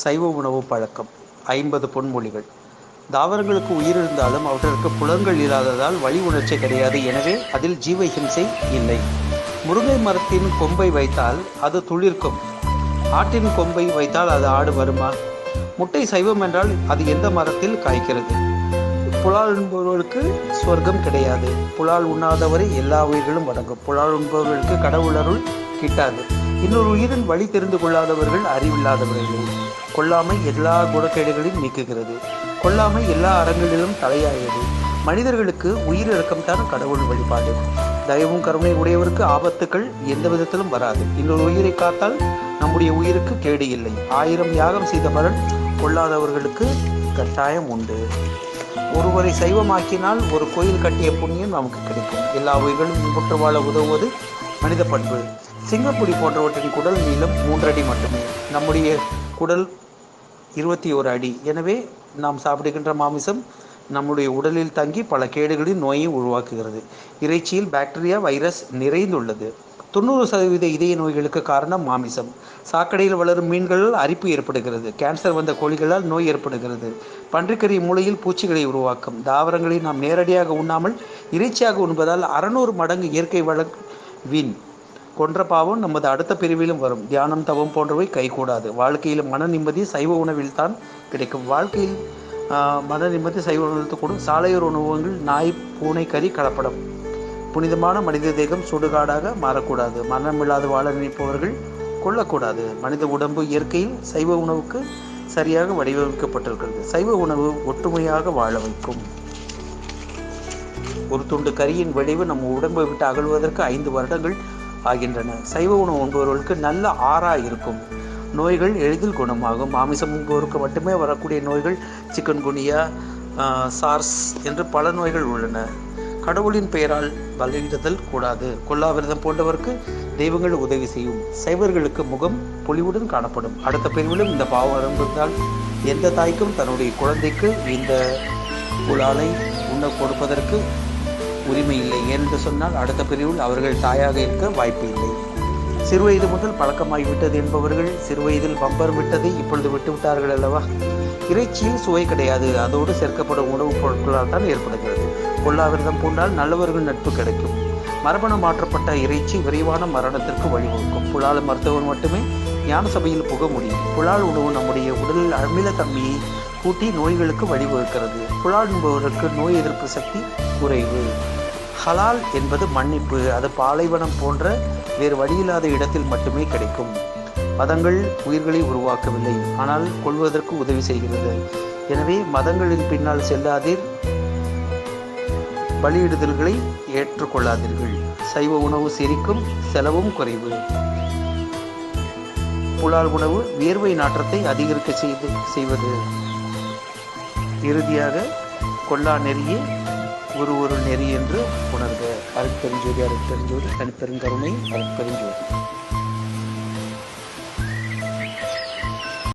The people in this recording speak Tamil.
சைவ உணவு பழக்கம். ஐம்பது பொன்மொழிகள். தாவரங்களுக்கு உயிர் இருந்தாலும் அவற்றிற்கு புலன்கள் இல்லாததால் வழி உணர்ச்சி கிடையாது. எனவே அதில் ஜீவ ஹிம்சை இல்லை. முருங்கை மரத்தின் கொம்பை வைத்தால் அது துளிர்க்கும். ஆட்டின் கொம்பை வைத்தால் அது ஆடு வருமா? முட்டை சைவம் என்றால் அது எந்த மரத்தில் காய்க்கிறது? புலால் உண்பவர்களுக்கு சொர்க்கம் கிடையாது. புலால் உண்ணாதவரை எல்லா உயிர்களும் வணங்கும். புலால் உண்பவர்களுக்கு கடவுளருள் கிட்டாது இன்னொரு உயிரின் வழி தெரிந்து கொள்ளாதவர்கள் அறிவில்லாதவர்கள் கொல்லாமை எல்லா குணக்கேடுகளையும் நீக்குகிறது. கொல்லாமை எல்லா அறங்களிலும் தலையாயது. மனிதர்களுக்கு உயிரிழக்கம் தான் கடவுள் வழிபாடு. தயவும் கருணை உடையவருக்கு ஆபத்துக்கள் எந்த விதத்திலும் வராது. இன்னொரு உயிரை காத்தால் நம்முடைய உயிருக்கு கேடு இல்லை. ஆயிரம் யாகம் செய்த பலன் கொள்ளாதவர்களுக்கு கட்டாயம் உண்டு. ஒருவரை சைவமாக்கினால் ஒரு கோயில் கட்டிய புண்ணியம் நமக்கு கிடைக்கும். எல்லா உயிர்களும் முற்று வாழ உதவுவது மனித பண்பு. சிங்கப்புடி போன்றவற்றின் குடல் நீளம் மூன்றடி மட்டுமே. நம்முடைய குடல் இருபத்தி ஒரு அடி. எனவே நாம் சாப்பிடுகின்ற மாமிசம் நம்முடைய உடலில் தங்கி பல கேடுகளின் நோயை உருவாக்குகிறது. இறைச்சியில் பாக்டீரியா வைரஸ் நிறைந்துள்ளது. தொண்ணூறு சதவீத இதய நோய்களுக்கு காரணம் மாமிசம். சாக்கடையில் வளரும் மீன்களால் அரிப்பு ஏற்படுகிறது. கேன்சர் வந்த கோழிகளால் நோய் ஏற்படுகிறது. பன்றிக்கறி மூளையில் பூச்சிகளை உருவாக்கும். தாவரங்களை நாம் நேரடியாக உண்ணாமல் இறைச்சியாக உண்பதால் அறநூறு மடங்கு இயற்கை வளம் வீண். கொன்ற பாவம் நமது அடுத்த பிரிவிலும் வரும். தியானம் தவம் போன்றவை கைகூடாது. வாழ்க்கையில் மன நிம்மதி சைவ உணவில் தான் கிடைக்கும். வாழ்க்கையில் மன நிம்மதி சைவ உணவில் கூடும் சாலையோர் உணவகங்கள் நாய் பூனை கறி கலப்படம். புனிதமான மனித தேகம் சுடுகாடாக மாறக்கூடாது. மரணமில்லாது வாழ நினைப்பவர்கள் கொள்ளக்கூடாது மனித உடம்பு இயற்கையில் சைவ உணவுக்கு சரியாக வடிவமைக்கப்பட்டிருக்கிறது. சைவ உணவு ஒற்றுமையாக வாழ வைக்கும். ஒரு துண்டு கரியின் விளைவு நம்ம உடம்பை விட்டு அகழ்வதற்கு ஐந்து வருடங்கள் ஆகின்றன. சைவ உணவு உண்பவர்களுக்கு நல்ல ஆறா இருக்கும். நோய்கள் எளிதில் குணமாகும். மாமிசம் உண்பவருக்கு மட்டுமே வரக்கூடிய நோய்கள் சிக்கன் குனியா சார்ஸ் என்று பல நோய்கள் உள்ளன. கடவுளின் பெயரால் பலியிடுதல் கூடாது. கொல்லாவிரதம் போன்றவருக்கு தெய்வங்கள் உதவி செய்யும். சைவர்களுக்கு முகம் பொலிவுடன் காணப்படும். அடுத்த பிரிவிலும் இந்த பாவம் இருந்தால் எந்த தாய்க்கும் தன்னுடைய குழந்தைக்கு இந்த குழாலை உண்ண கொடுப்பதற்கு உரிமை இல்லை ஏனென்று சொன்னால் அடுத்த பிரிவில் அவர்கள் தாயாக இருக்க வாய்ப்பு இல்லை. சிறுவயது முதல் பழக்கமாகிவிட்டது என்பவர்கள் சிறுவயதில் பம்பர் விட்டதை இப்பொழுது விட்டுவிட்டார்கள் அல்லவா? இறைச்சியில் சுவை கிடையாது. அதோடு சேர்க்கப்படும் உணவுப் பொருட்களால் தான் ஏற்படுகிறது. கொல்லாவிரதம் பூண்டால் நல்லவர்கள் நட்பு கிடைக்கும். மரபணு மாற்றப்பட்ட இறைச்சி விரைவான மரணத்திற்கு வழிவகுக்கும். புலால மருத்துவம் மட்டுமே ஞான சபையில் புக முடியும். புலால் உணவு நம்முடைய உடலில் அமிலத்தன்மையை கூட்டி நோய்களுக்கு வழிவகுக்கிறது. புலால் என்பவருக்கு நோய் எதிர்ப்பு சக்தி குறைவு. ஹலால் என்பது மன்னிப்பு. அது பாலைவனம் போன்ற வேறு வழியில்லாத இடத்தில் மட்டுமே கிடைக்கும். மதங்கள் உயிர்களை உருவாக்கவில்லை. ஆனால் கொள்வதற்கு உதவி செய்கிறது. எனவே மதங்களின் பின்னால் செல்லாதீர். பலியிடுதல்களை ஏற்றுக்கொள்ளாதீர்கள். சைவ உணவு சிரிக்கும் செலவும் குறைவு. புலால் உணவு வியர்வை நாற்றத்தை அதிகரிக்க செய்து செய்வது. இறுதியாக கொல்லா நெறியே ஒரு ஒரு நெறி என்று உணர்க. அருட்பெருஞ்சோதி அருட்பெருஞ்சோதி தனிப்பெருங்கருணை அருட்பெருஞ்சோதி.